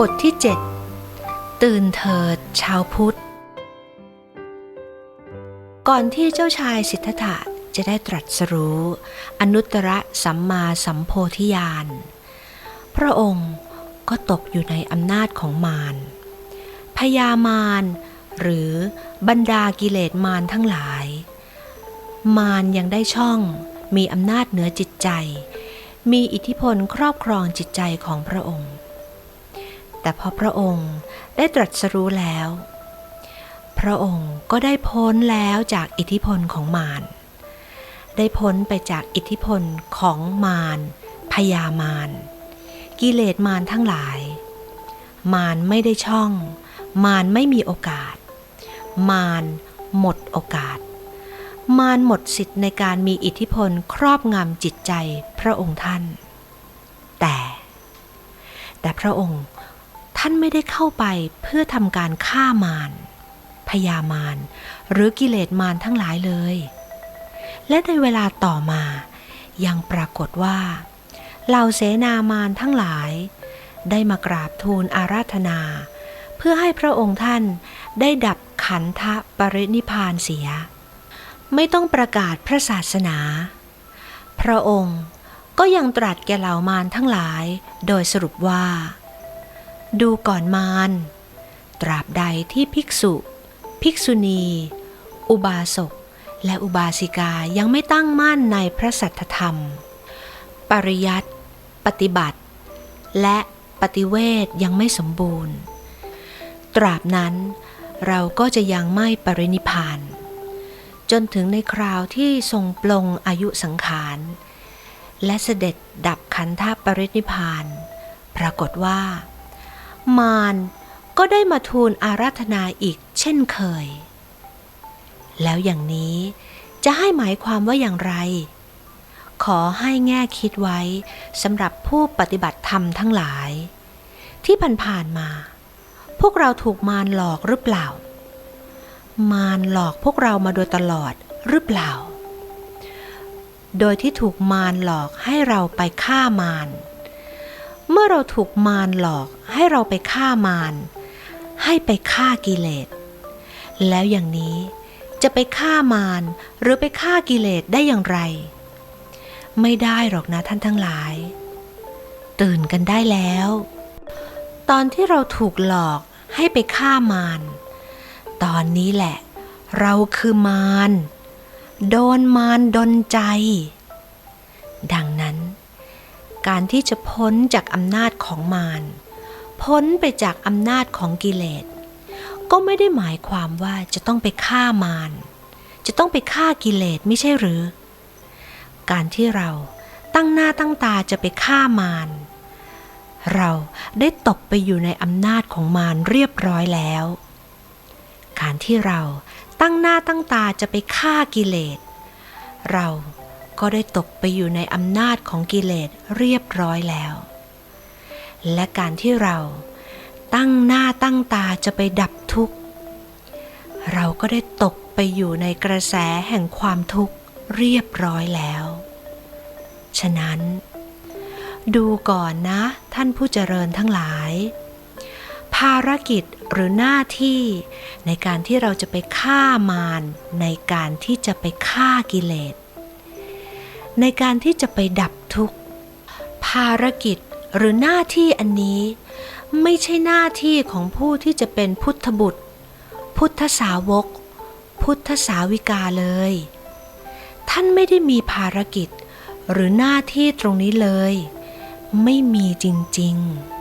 บทที่ 7 ตื่นเถิด ชาวพุทธ ก่อนที่เจ้าชายสิทธัตถะจะได้ตรัสรู้ อนุตตรสัมมาสัมโพธิญาณ พระองค์ก็ตกอยู่ในอำนาจของมารพยามารหรือบรรดากิเลสมารทั้งหลาย มารยังได้ช่องมีอำนาจเหนือจิตใจ มีอิทธิพลครอบครองจิตใจของพระองค์ แต่พอพระองค์ได้ตรัสรู้แล้ว พระองค์ก็ได้พ้นแล้วจากอิทธิพลของมารได้พ้นไปจากอิทธิพลของมารพยามารกิเลสมารทั้งหลาย มารไม่ได้ช่อง มารไม่มีโอกาส มารหมดโอกาส มารหมดสิทธิ์ในการมีอิทธิพลครอบงำจิตใจพระองค์ท่าน แต่ แต่พระองค์ ท่านไม่ได้เข้าไปเพื่อทำการฆ่ามารพยามารหรือกิเลสมารทั้งหลายเลย และในเวลาต่อมา ยังปรากฏว่าเหล่าเสนามารทั้งหลาย ได้มากราบทูลอาราธนา เพื่อให้พระองค์ท่านได้ดับขันธปรินิพพานเสีย ไม่ต้องประกาศพระศาสนา พระองค์ก็ยังตรัสแก่เหล่ามารทั้งหลาย โดยสรุปว่า ดูก่อนมารตราบใดที่ภิกษุ ภิกษุณี อุบาสก และอุบาสิกายังไม่ตั้งมั่นในพระสัทธรรม ปริยัติปฏิบัติ และปฏิเวทยังไม่สมบูรณ์ ตราบนั้นเราก็จะยังไม่ปรินิพาน จนถึงในคราวที่ทรงปลงอายุสังขาร และเสด็จดับขันธปรินิพาน ปรากฏว่า มารก็ได้มาทูลอาราธนาอีกเช่นเคย แล้วอย่างนี้จะให้หมายความว่าอย่างไร ขอให้แง่คิดไว้สำหรับผู้ปฏิบัติธรรมทั้งหลาย ที่ผ่านๆมา พวกเราถูกมารหลอกหรือเปล่า มารหลอกพวกเรามาโดยตลอดหรือเปล่า โดยที่ถูกมารหลอกให้เราไปฆ่ามาร เมื่อเราถูกมารหลอกให้เราไปฆ่ามารให้ไปฆ่ากิเลส แล้วอย่างนี้จะไปฆ่ามารหรือไปฆ่ากิเลสได้อย่างไร ไม่ได้หรอกนะท่านทั้งหลาย ตื่นกันได้แล้ว ตอนที่เราถูกหลอกให้ไปฆ่ามารตอนนี้แหละ เราคือมารโดนมารดนใจ ดัง การที่จะพ้นจากอำนาจของมาร พ้นไปจากอำนาจของกิเลส ก็ไม่ได้หมายความว่าจะต้องไปฆ่ามาร จะต้องไปฆ่ากิเลสไม่ใช่หรือ การที่เราตั้งหน้าตั้งตาจะไปฆ่ามาร เราได้ตกไปอยู่ในอำนาจของมารเรียบร้อยแล้ว การที่เราตั้งหน้าตั้งตาจะไปฆ่ากิเลส เรา ก็ได้ตกไปอยู่ในอำนาจของกิเลสเรียบร้อยแล้ว และการที่เราตั้งหน้าตั้งตาจะไปดับทุกข์ เราก็ได้ตกไปอยู่ในกระแสแห่งความทุกข์เรียบร้อยแล้ว ฉะนั้น ดูก่อนนะท่านผู้เจริญทั้งหลาย ภารกิจหรือหน้าที่ในการที่เราจะไปฆ่ามารในการที่จะไปฆ่ากิเลส ในการที่จะไปดับทุกข์ ภารกิจหรือหน้าที่อันนี้ ไม่ใช่หน้าที่ของผู้ที่จะเป็นพุทธบุตร พุทธสาวก พุทธสาวิกาเลย ท่านไม่ได้มีภารกิจหรือหน้าที่ตรงนี้เลย ไม่มีจริง ๆ